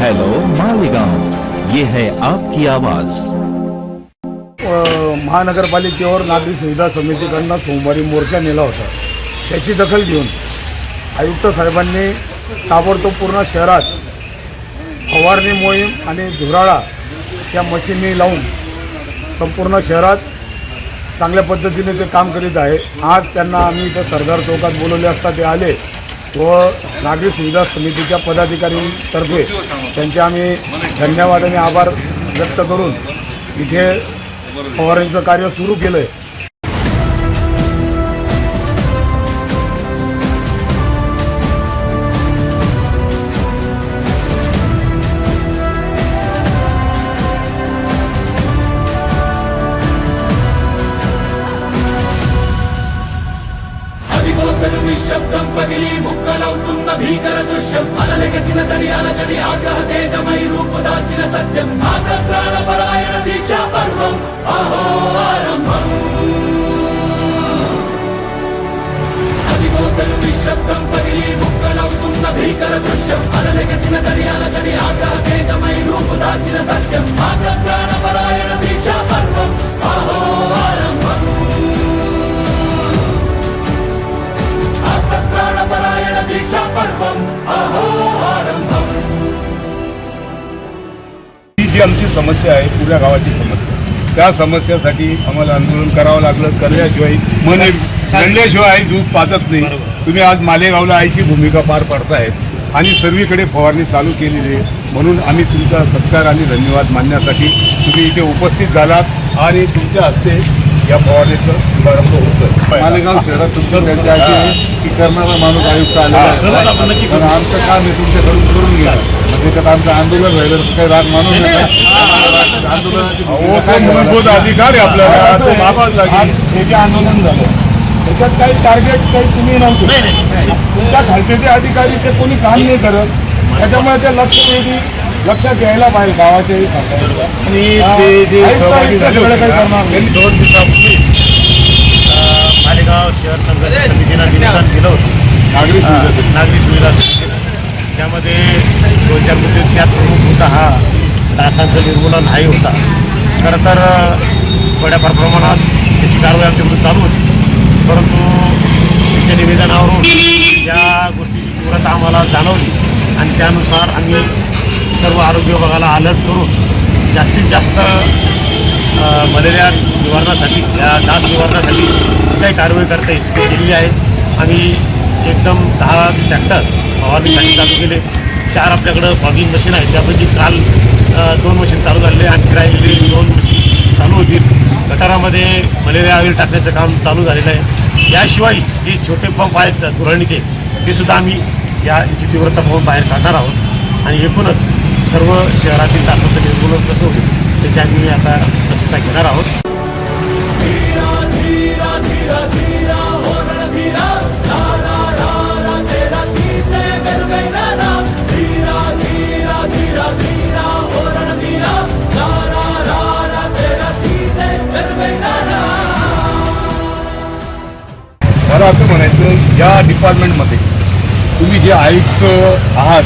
Hello Malegaon ये है आपकी आवाज. महानगरपालिकेवर नागरी सुविधा समितीकडनं सोमवारी मोर्चा नेला होता. त्याची दखल घेऊन आयुक्त साहेबांनी ताबडतोब पूर्ण शहरात फवारणी मोहीम आणि धुराळा या मशीनी लावून संपूर्ण शहरात चांगल्या पद्धतीने ते काम करीत आहे. आज त्यांना आम्ही इथं सरदार चौकात बोलवले असता ते आले. व नागरी सुविधा समितीच्या पदाधिकाऱ्यांतर्फे त्यांचे आम्ही धन्यवाद आणि आभार व्यक्त करून इथे फवारणीचं कार्य सुरू केलं आहे నిశ్శబ్దం పగిలి ముక్కలవుతున్న భీకర దృశ్యం. అలలెగసిన తడి అలజడి ఆగ్రహ తేజమై రూపుదాల్చిన సత్యం. ఆగ్రహ పరాయణ దీక్షా పర్వం అహో ఆరంభం. అదిగోపెను నిశ్శబ్దం పగిలి ముక్కలవుతున్న భీకర దృశ్యం. అలలెగసిన తడి అలజడి ఆగ్రహ తేజమై రూపుదాల్చిన సత్యం. ఆగ్రహ పరాయణ దీక్షా పర్వం అహో ही जी आमची समस्या आहे पुऱ्या गावाची समस्या. त्या समस्यासाठी आम्हाला आंदोलन करावं लागलं करल्याशिवाय मन लढल्याशिवाय आई दूध पाजत नाही. तुम्ही आज मालेगावला आईची भूमिका पार पाडतायत आणि सर्वीकडे फवारणी चालू केलेली आहे. म्हणून आम्ही तुमचा सत्कार आणि धन्यवाद मानण्यासाठी तुम्ही इथे उपस्थित झालात आणि तुमच्या हस्ते या फवारणीचं शुभारंभ होतोय मालेगाव शहरात तुमचं त्यांच्या आधी आहे की करणारा माणूस आयुक्त आलेला आहे. तर आमचं काम आहे तुमच्याकडून करून घ्या. म्हणजे त्यात आमचं आंदोलन राहिलं काही राग नका. आंदोलनाची मूलभूत अधिकार आहे आपल्याला. तो लागेल हे जे आंदोलन झालं त्याच्यात काही टार्गेट काही तुम्ही नव्हते. तुमच्या खालचे जे अधिकारी ते कोणी काम नाही करत. त्याच्यामुळे ते लक्ष वेधी लक्षात यायला पाहिजे गावाच्याही सरकारच्या आणि जे सहभागी झाले होते ना, नाही. त्यांनी दोन दिवसापूर्वी मालेगाव शहर संघर्ष निवेदन दिलं होतं. नागरिक अ, सुविधा नागरी सुविधा त्यामध्ये दोन चार मुद्दे त्यात प्रमुख मुद्दा हा डासांचं निर्मूलन हाही होता. खरं तर अ, थोड्याफार प्रमाणात त्याची कारवाई आमच्या विरुद्ध चालू होती. परंतु त्यांच्या निवेदनावरून या गोष्टीची तीव्रता आम्हाला जाणवली. आणि त्यानुसार आम्ही सर्व आरोग्य विभागाला अलर्ट करून जास्तीत जास्त मलेरिया निवारणासाठी डास निवारणासाठी काही कारवाई करता येईल ते केलेली आहे. आम्ही एकदम दहा ट्रॅक्टर फवारणीसाठी चालू केले. चार आपल्याकडं फॉगिंग मशीन आहे त्यापैकी काल दोन मशीन चालू झालेले आणखी राहिलेले दोन मशीन चालू होतील. गटारामध्ये मलेरिया अवीर टाकण्याचं काम चालू झालेलं आहे. याशिवाय जे छोटे पंप आहेत धुरणीचे ते सुद्धा आम्ही या याची तीव्रता पाहून बाहेर काढणार आहोत. आणि एकूणच सर्व शहरातील डासांचं निर्मूलन कसं होईल त्याची आम्ही आता दक्षता घेणार आहोत. मला असं म्हणायचं या डिपार्टमेंटमध्ये तुम्ही जे आयुक्त आहात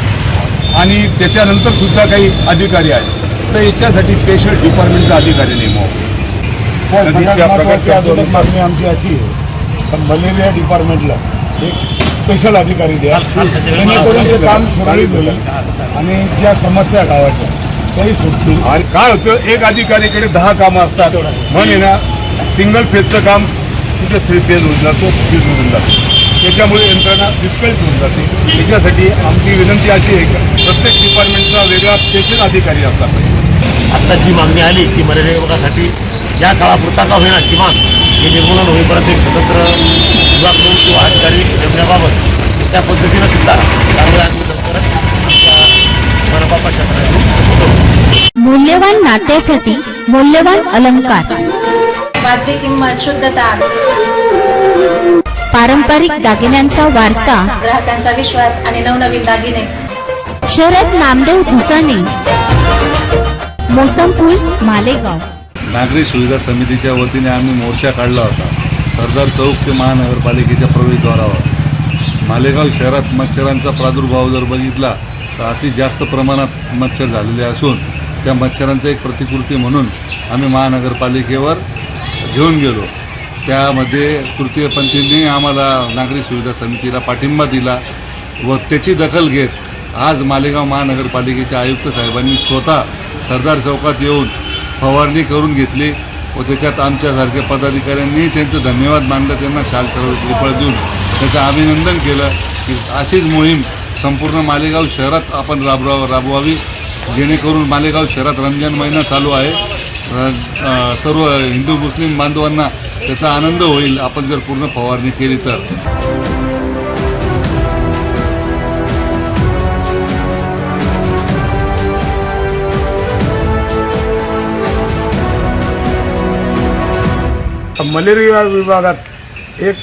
आणि त्याच्यानंतर सुद्धा काही अधिकारी आहेत. तर याच्यासाठी स्पेशल डिपार्टमेंटचा अधिकारी नेमावा मागणी आमची अशी आहे तर मलेरिया डिपार्टमेंटला एक स्पेशल अधिकारी द्या जेणेकरून ते काम सुरळीत होईल आणि ज्या समस्या गावाच्या त्याही सुटतील. आणि काय होतं एक अधिकारीकडे दहा कामं असतात. म्हणे ना सिंगल फेजचं काम कुठे थ्री फेज होऊन जातो फेज होऊन जातो. त्याच्यामुळे यंत्रणा विस्कळीत होऊन जाते. त्याच्यासाठी आमची विनंती अशी आहे की प्रत्येक डिपार्टमेंटचा वेगळा स्पेशल अधिकारी असला पाहिजे. आत्ता जी मागणी आली की मलेरिया विभागासाठी या काळापुरता का होईना किमान हे निर्मूलन होईपर्यंत एक स्वतंत्र विभाग म्हणून किंवा अधिकारी नेमण्याबाबत त्या पद्धतीनं सुद्धा कारवाई आम्ही लवकरच आमच्या मनपा प्रशासनाकडून होतो मूल्यवान नात्यासाठी मूल्यवान अलंकार. वाजवी किंमत शुद्धता पारंपरिक दागिन्यांचा वारसा. ग्राहकांचा विश्वास आणि नवनवीन दागिने. शरद नामदेव भुसाने. मोसमपूल मालेगाव. नागरी सुविधा समितीच्या वतीने आम्ही मोर्चा काढला होता. सरदार चौक ते महानगरपालिकेच्या प्रवेशद्वारावर मालेगाव शहरात मच्छरांचा प्रादुर्भाव जर बघितला तर अति जास्त प्रमाणात मच्छर झालेले असून त्या मच्छरांचं एक प्रतिकृती म्हणून आम्ही महानगरपालिकेवर घेऊन गेलो. त्यामध्ये तृतीयपंथींनी आम्हाला नागरी सुविधा समितीला पाठिंबा दिला व त्याची दखल घेत आज मालेगाव महानगरपालिकेच्या आयुक्त साहेबांनी स्वतः सरदार चौकात येऊन फवारणी करून घेतली व त्याच्यात आमच्यासारख्या पदाधिकाऱ्यांनी त्यांचं धन्यवाद मानलं त्यांना शाल सर्व देऊन त्याचं अभिनंदन केलं. की अशीच मोहीम संपूर्ण मालेगाव शहरात आपण राबवा राबवावी जेणेकरून मालेगाव शहरात रमजान महिना चालू आहे. सर्व हिंदू मुस्लिम बांधवांना त्याचा आनंद होईल. आपण जर पूर्ण फवारणी केली तर. मलेरिया विभागात एक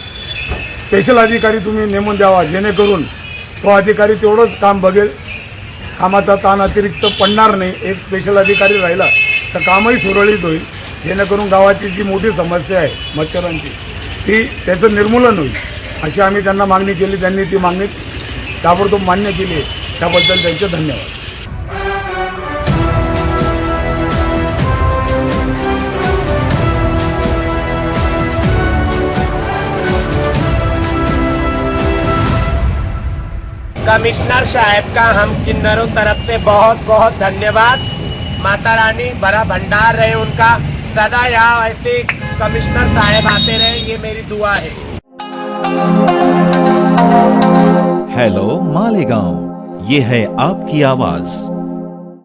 स्पेशल अधिकारी तुम्ही नेमून द्यावा जेणेकरून तो अधिकारी तेवढंच काम बघेल. कामाचा ताण अतिरिक्त पडणार नाही. एक स्पेशल अधिकारी राहिला तर कामही सुरळीत होईल. जेणेकरून गावाची जी मोठी समस्या आहे मच्छरांची ती त्याचं निर्मूलन होईल. अशी आम्ही त्यांना मागणी केली त्यांनी ती मागणी ताबडतोब मान्य केली त्याबद्दल त्यांचे धन्यवाद. कमिश्नर साहब का हम किन्नरों तरफ से बहुत बहुत धन्यवाद। माता रानी बड़ा भंडार रहे उनका। सदा यहाँ ऐसे कमिश्नर साहब आते रहे, ये मेरी दुआ है। हेलो मालेगांव। ये है आपकी आवाज़।